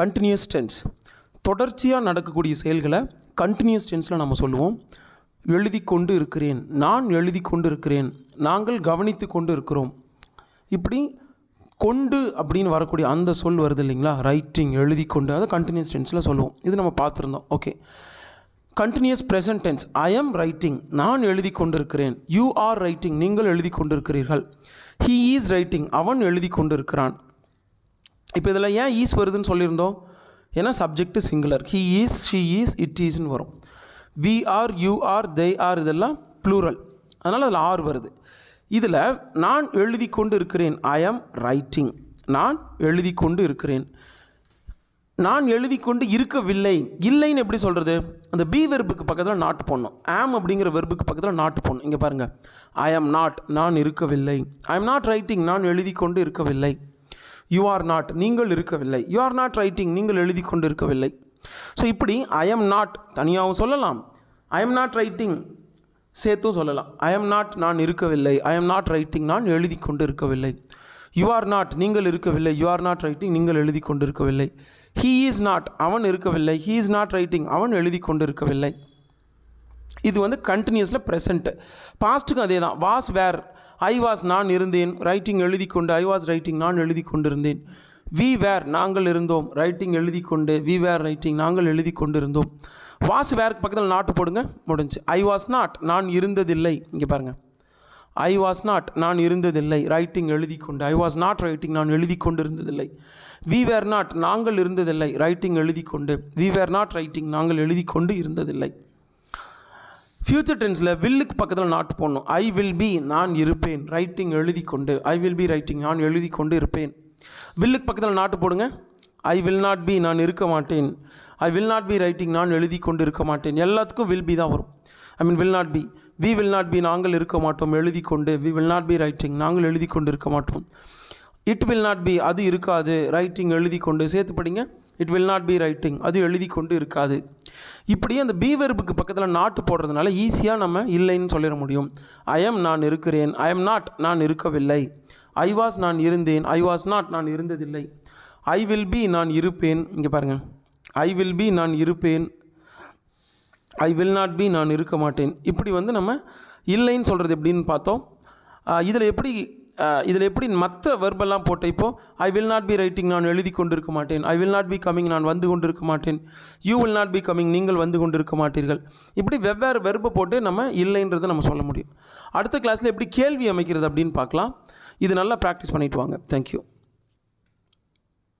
Continuous tense தொடர்ச்சியாக நடக்கக்கூடிய செயல்களை கண்டினியூஸ் டென்ஸில் நம்ம சொல்லுவோம். எழுதி கொண்டு இருக்கிறேன். நான் எழுதி கொண்டு இருக்கிறேன் நாங்கள் கவனித்து கொண்டு இருக்கிறோம். இப்படி கொண்டு அப்படின்னு வரக்கூடிய அந்த சொல் வருது இல்லைங்களா? ரைட்டிங் எழுதி கொண்டு அதை கண்டினியூஸ் டென்ஸில் சொல்லுவோம். இது நம்ம பார்த்துருந்தோம். Okay continuous present tense I am writing நான் எழுதி கொண்டிருக்கிறேன். யூ ஆர் ரைட்டிங் நீங்கள் எழுதி கொண்டிருக்கிறீர்கள். ஹீ ஈஸ் ரைட்டிங் அவன் எழுதி கொண்டிருக்கிறான். இப்போ இதில் ஏன் ஈஸ் வருதுன்னு சொல்லியிருந்தோம்? ஏன்னா subject singular he is she is it ஈஸ்னு வரும். We are you are they are இதெல்லாம் ப்ளூரல் அதனால் அதில் ஆர் வருது. இதில் நான் எழுதி கொண்டு இருக்கிறேன் ஐ ஆம் ரைட்டிங் நான் எழுதி கொண்டு இருக்கிறேன். நான் எழுதி கொண்டு இருக்கவில்லை. இல்லைன்னு எப்படி சொல்கிறது அந்த பி வெர்புக்கு பக்கத்தில் நாட் போடணும். ஆம் அப்படிங்கிற வெர்புக்கு பக்கத்தில் நாட் போடணும். இங்கே பாருங்கள் ஐ ஆம் நாட் நான் இருக்கவில்லை. ஐ எம் நாட் ரைட்டிங் நான் எழுதி கொண்டு இருக்கவில்லை. யூ ஆர் நாட் நீங்கள் இருக்கவில்லை. யூ ஆர் நாட் ரைட்டிங் நீங்கள் எழுதி கொண்டு இருக்கவில்லை ஸோ இப்படி ஐ எம் நாட் தனியாகவும் சொல்லலாம். ஐ எம் நாட் ரைட்டிங் சேர்த்தும் சொல்லலாம். ஐ எம் நாட் நான் இருக்கவில்லை. ஐ எம் நாட் ரைட்டிங் நான் எழுதி கொண்டு இருக்கவில்லை யூ ஆர் நாட் நீங்கள் இருக்கவில்லை. யூ ஆர் நாட் ரைட்டிங் நீங்கள் எழுதி கொண்டு இருக்கவில்லை ஹீ இஸ் நாட் அவன் இருக்கவில்லை. ஹீ இஸ் நாட் ரைட்டிங் அவன் எழுதி கொண்டு இருக்கவில்லை இது வந்து கண்டினியூஸில் ப்ரெசண்ட்டு பாஸ்ட்டுக்கும் அதே தான் வாஸ் வேர் ஐ வாஸ் நான் இருந்தேன். ரைட்டிங் எழுதி கொண்டு ஐ வாஸ் ரைட்டிங் நான் எழுதி கொண்டிருந்தேன் வி வேர் நாங்கள் இருந்தோம். ரைட்டிங் எழுதி கொண்டு வி வேர் ரைட்டிங் நாங்கள் எழுதி கொண்டிருந்தோம் வாஸ் வேருக்கு பக்கத்தில் நாட்டு போடுங்க முடிஞ்சு. ஐ வாஸ் நாட் நான் இருந்ததில்லை. இங்கே பாருங்கள் ஐ வாஸ் நாட் நான் இருந்ததில்லை. ரைட்டிங் எழுதி கொண்டு ஐ வாஸ் நாட் ரைட்டிங் நான் எழுதி கொண்டிருந்ததில்லை வி வேர் நாட் நாங்கள் இருந்ததில்லை. ரைட்டிங் எழுதி கொண்டு வி வேர் நாட் ரைட்டிங் நாங்கள் எழுதி கொண்டு இருந்ததில்லை. ஃப்யூச்சர் டென்ஸில் வில்லுக்கு பக்கத்தில் நாட்டு போடணும். ஐ வில் பி நான் இருப்பேன். ரைட்டிங் எழுதி கொண்டு ஐ வில் பி ரைட்டிங் நான் எழுதி கொண்டு இருப்பேன். வில்லுக்கு பக்கத்தில் நாட்டு போடுங்க. ஐ வில் நாட் பி நான் இருக்க மாட்டேன். I will not be writing நான் எழுதி கொண்டு இருக்க மாட்டேன். எல்லாத்துக்கும் வில் பி தான் வரும். I mean will not be we will not be நாங்கள் இருக்க மாட்டோம். எழுதி கொண்டு we will not be writing நாங்கள் எழுதி கொண்டு இருக்க மாட்டோம். இட் வில் நாட் பி அது இருக்காது. ரைட்டிங் எழுதி கொண்டு சேர்த்து படிங்க. It will not be writing அது எழுதி கொண்டு இருக்காது. இப்படியே அந்த பீவெர்புக்கு பக்கத்தில் நாட்டு போடுறதுனால ஈஸியாக நம்ம இல்லைன்னு சொல்லிட முடியும். ஐ எம் நான் இருக்கிறேன். ஐ எம் நாட் நான் இருக்கவில்லை. ஐ வாஸ் நான் இருந்தேன். ஐ வாஸ் நாட் நான் இருந்ததில்லை. ஐ வில் பி நான் இருப்பேன். இங்கே பாருங்கள் ஐ வில் பி நான் இருப்பேன். ஐ வில் நாட் பி நான் இருக்க மாட்டேன். இப்படி வந்து நம்ம இல்லைன்னு சொல்கிறது எப்படின்னு பார்த்தோம். இதில் எப்படி இதில் எப்படி மற்ற வெர்பெல்லாம் போட்ட இப்போ I will not be writing நான் எழுதி கொண்டு இருக்க மாட்டேன். I will not be coming நான் வந்து கொண்டு இருக்க மாட்டேன். You will not be coming நீங்கள் வந்து கொண்டு இருக்க மாட்டீர்கள். இப்படி வெவ்வேறு வெர்பை போட்டு நம்ம இல்லைன்றதை நம்ம சொல்ல முடியும். அடுத்த கிளாஸில் எப்படி கேள்வி அமைக்கிறது அப்படின்னு பார்க்கலாம். இது நல்லா ப்ராக்டிஸ் பண்ணிவிட்டு வாங்க. தேங்க்யூ